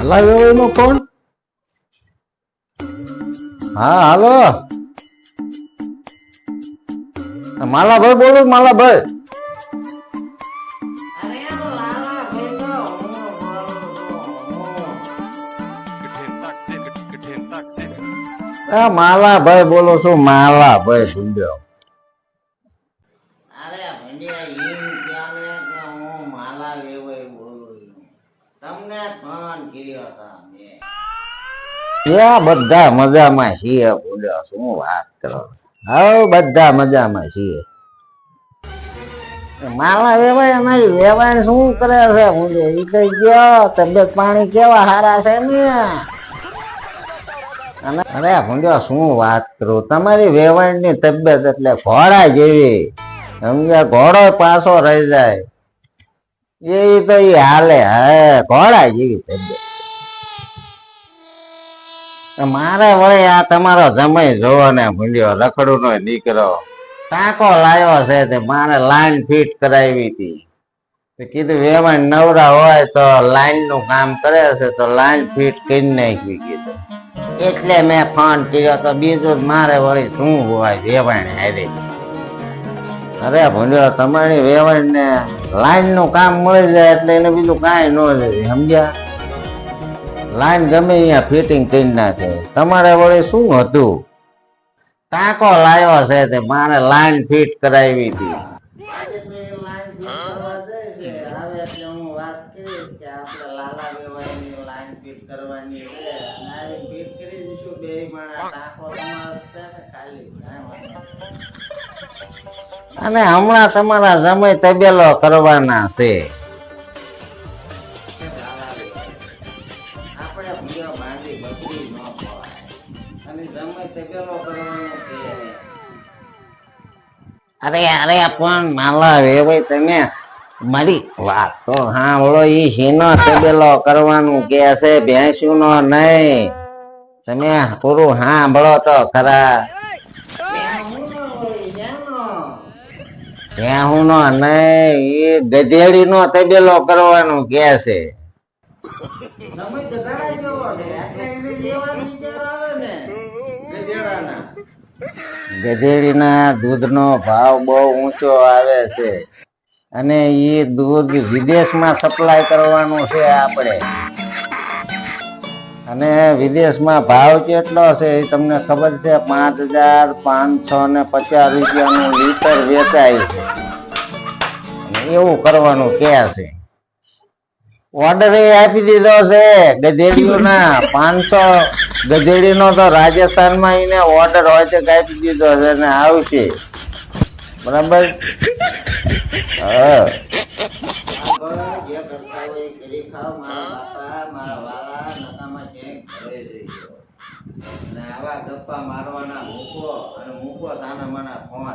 માલા વેવાઈનો કોણ? હા, હાલો. માલાભાઈ બોલો માલાભાઈ. માલા ભાઈ બોલો છું, માલાભાઈ સુંદર. અરે ભંડિયા એમ કે માલા છું તમને ફોન કર્યો હતા બધા મજામાં છીએ બોલ્યો શું વાત કરો? હવે બધા મજામાં છીએ. માલા વેવાય અમારી વેવાય શું કરે છે? હું એ કઈ ગયો, તબિયત પાણી કેવા સારા છે ને? અને અરે ભૂંડ્યો શું વાત કરું? તમારી વેવાણની તબિયત એટલે ઘોડા જેવી. સમજ્યા? ઘોડો પાછો રહી જાય. એ તો એ હાલે, હે, ઘોડા જેવી તબિયત મારે વળી આ તમારો જમય જોવો ને ભૂલ્યો રખડું નો દીકરો. લાવ્યો છે તે મારે લાઈન ફિટ કરાવી હતી. કીધું, વેવાણ નવરા હોય તો લાઈનનું કામ કરે છે, તો લાઈન ફિટ કરી નાખી કીધું. એટલે મેં ફોન કર્યો, તો બીજું મારે વળી શું હોય વેવાણ હારે. અરે ભૂંડ્યો, તમારી વેવાણ ને લાઈનનું કામ મળી જાય એટલે એને બીજું કાંઈ ન જોઈએ સમજ્યા? લાઈન ગમે અહીંયા ફિટિંગ કરી નાખે. તમારે વળી શું હતું? ટાંકો લાવ્યો છે તે મારે લાઈન ફિટ કરાવી હતી. જાય લાલા વેવાઈની લાઈન ફિટ કરવાની અને હમણાં તમારા સમય તબેલો કરવાના છે. અરે અરે પણ માલા વેવાય તમે મારી વાત તો સાંભળો ઈ હીનો તબેલો કરવાનું કે છે ભેંસું નો નહીં. તમે પૂરું સાંભળો તો ખરા. ત્યાં હું ન નહીં, એ ગધેડી નો તબેલો કરવાનું કે છે. ગધેડાના દૂધનો ભાવ બહુ ઊંચો આવે છે. અને એ દૂધ વિદેશમાં સપ્લાય કરવાનું છે આપણે. અને વિદેશમાં ભાવ કેટલો છે એ તમને ખબર છે? પાંચ હજાર પાંચસો ને પચાસ રૂપિયાનું લીટર વેચાય છે. એવું કરવાનું કે છે? ઓર્ડર એ આપી દીધો છે ગધેડીઓના. પાંચસો ગધેડીનો તો રાજસ્થાનમાં એને ઓર્ડર હોય છે આપી દીધો છે ને આવશે. બરાબર? હા. હોય કરી ખાઓ મારા બાપા મારા વાલા નકામા ક્યાંક ઘરે જઈ ગયો. અને આવા ગપ્પા મારવાના મૂકો અને મૂકો સાના માના ફોન.